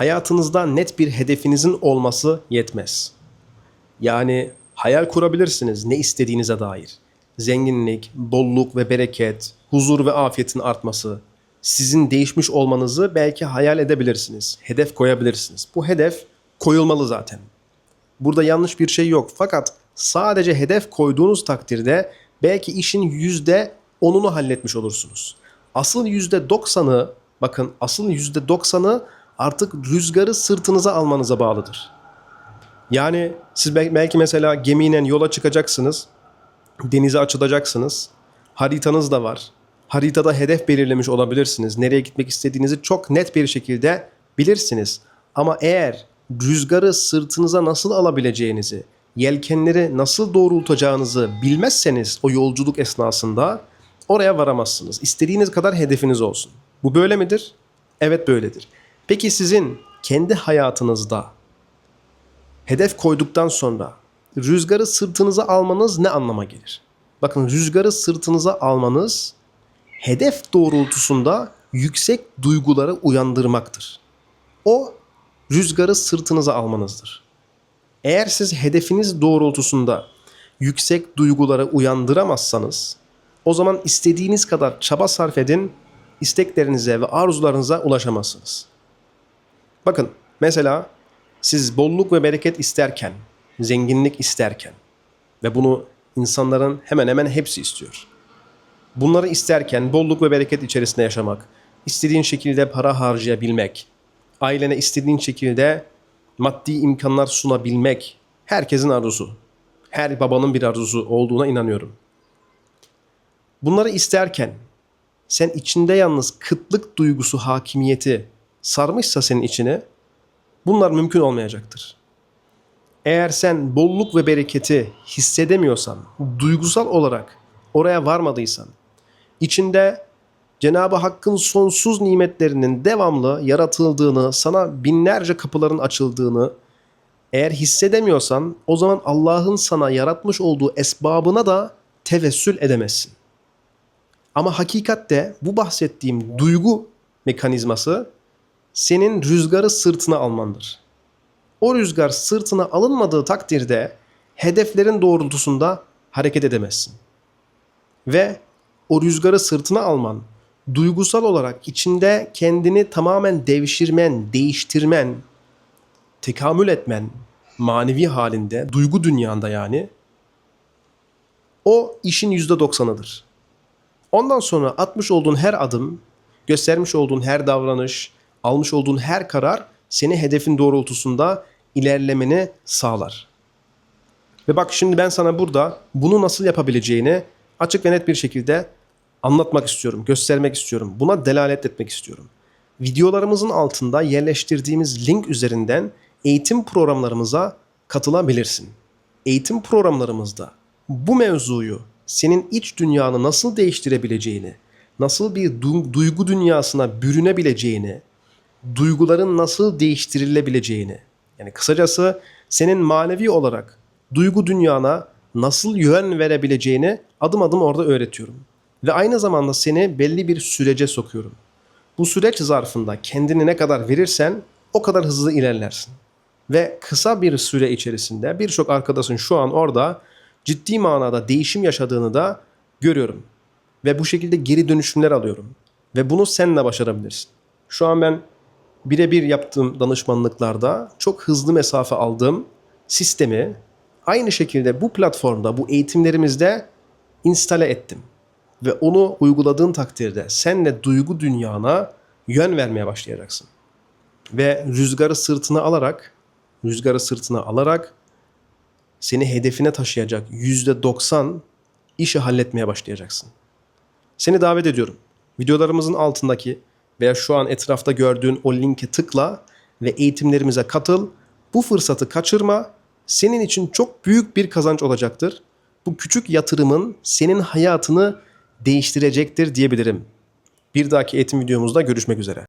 hayatınızda net bir hedefinizin olması yetmez. Yani hayal kurabilirsiniz ne istediğinize dair. Zenginlik, bolluk ve bereket, huzur ve afiyetin artması. Sizin değişmiş olmanızı belki hayal edebilirsiniz. Hedef koyabilirsiniz. Bu hedef koyulmalı zaten. Burada yanlış bir şey yok. Fakat sadece hedef koyduğunuz takdirde belki işin yüzde onunu halletmiş olursunuz. Asıl yüzde doksanı, bakın asıl yüzde doksanı artık rüzgarı sırtınıza almanıza bağlıdır. Yani siz bel- belki mesela gemiyle yola çıkacaksınız. Denize açılacaksınız. Haritanız da var. Haritada hedef belirlemiş olabilirsiniz. Nereye gitmek istediğinizi çok net bir şekilde bilirsiniz. Ama eğer rüzgarı sırtınıza nasıl alabileceğinizi, yelkenleri nasıl doğrultacağınızı bilmezseniz o yolculuk esnasında oraya varamazsınız. İstediğiniz kadar hedefiniz olsun. Bu böyle midir? Evet böyledir. Peki sizin kendi hayatınızda hedef koyduktan sonra rüzgarı sırtınıza almanız ne anlama gelir? Bakın rüzgarı sırtınıza almanız hedef doğrultusunda yüksek duyguları uyandırmaktır. O rüzgarı sırtınıza almanızdır. Eğer siz hedefiniz doğrultusunda yüksek duyguları uyandıramazsanız o zaman istediğiniz kadar çaba sarf edin, isteklerinize ve arzularınıza ulaşamazsınız. Bakın mesela siz bolluk ve bereket isterken, zenginlik isterken ve bunu insanların hemen hemen hepsi istiyor. Bunları isterken bolluk ve bereket içerisinde yaşamak, istediğin şekilde para harcayabilmek, ailene istediğin şekilde maddi imkanlar sunabilmek herkesin arzusu. Her babanın bir arzusu olduğuna inanıyorum. Bunları isterken sen içinde yalnız kıtlık duygusu hakimiyeti sarmışsa senin içine bunlar mümkün olmayacaktır. Eğer sen bolluk ve bereketi hissedemiyorsan, duygusal olarak oraya varmadıysan, içinde Cenab-ı Hakk'ın sonsuz nimetlerinin devamlı yaratıldığını, sana binlerce kapıların açıldığını eğer hissedemiyorsan o zaman Allah'ın sana yaratmış olduğu esbabına da tevessül edemezsin. Ama hakikatte bu bahsettiğim duygu mekanizması senin rüzgarı sırtına almandır. O rüzgar sırtına alınmadığı takdirde hedeflerin doğrultusunda hareket edemezsin. Ve o rüzgarı sırtına alman, duygusal olarak içinde kendini tamamen devşirmen, değiştirmen, tekamül etmen, manevi halinde, duygu dünyanda yani, o işin yüzde doksanıdır. Ondan sonra atmış olduğun her adım, göstermiş olduğun her davranış, almış olduğun her karar seni hedefin doğrultusunda ilerlemeni sağlar. Ve bak şimdi ben sana burada bunu nasıl yapabileceğini açık ve net bir şekilde anlatmak istiyorum, göstermek istiyorum. Buna delalet etmek istiyorum. Videolarımızın altında yerleştirdiğimiz link üzerinden eğitim programlarımıza katılabilirsin. Eğitim programlarımızda bu mevzuyu senin iç dünyanı nasıl değiştirebileceğini, nasıl bir du- duygu dünyasına bürünebileceğini, duyguların nasıl değiştirilebileceğini, yani kısacası senin manevi olarak duygu dünyana nasıl yön verebileceğini adım adım orada öğretiyorum. Ve aynı zamanda seni belli bir sürece sokuyorum. Bu süreç zarfında kendini ne kadar verirsen o kadar hızlı ilerlersin. Ve kısa bir süre içerisinde birçok arkadaşın şu an orada ciddi manada değişim yaşadığını da görüyorum. Ve bu şekilde geri dönüşümler alıyorum. Ve bunu sen de başarabilirsin. Şu an ben birebir yaptığım danışmanlıklarda çok hızlı mesafe aldığım sistemi aynı şekilde bu platformda, bu eğitimlerimizde instale ettim. Ve onu uyguladığın takdirde sen de duygu dünyana yön vermeye başlayacaksın. Ve rüzgarı sırtına alarak, rüzgarı sırtına alarak seni hedefine taşıyacak yüzde 90 işi halletmeye başlayacaksın. Seni davet ediyorum. Videolarımızın altındaki veya şu an etrafta gördüğün o linke tıkla ve eğitimlerimize katıl. Bu fırsatı kaçırma. Senin için çok büyük bir kazanç olacaktır. Bu küçük yatırımın senin hayatını değiştirecektir diyebilirim. Bir dahaki eğitim videomuzda görüşmek üzere.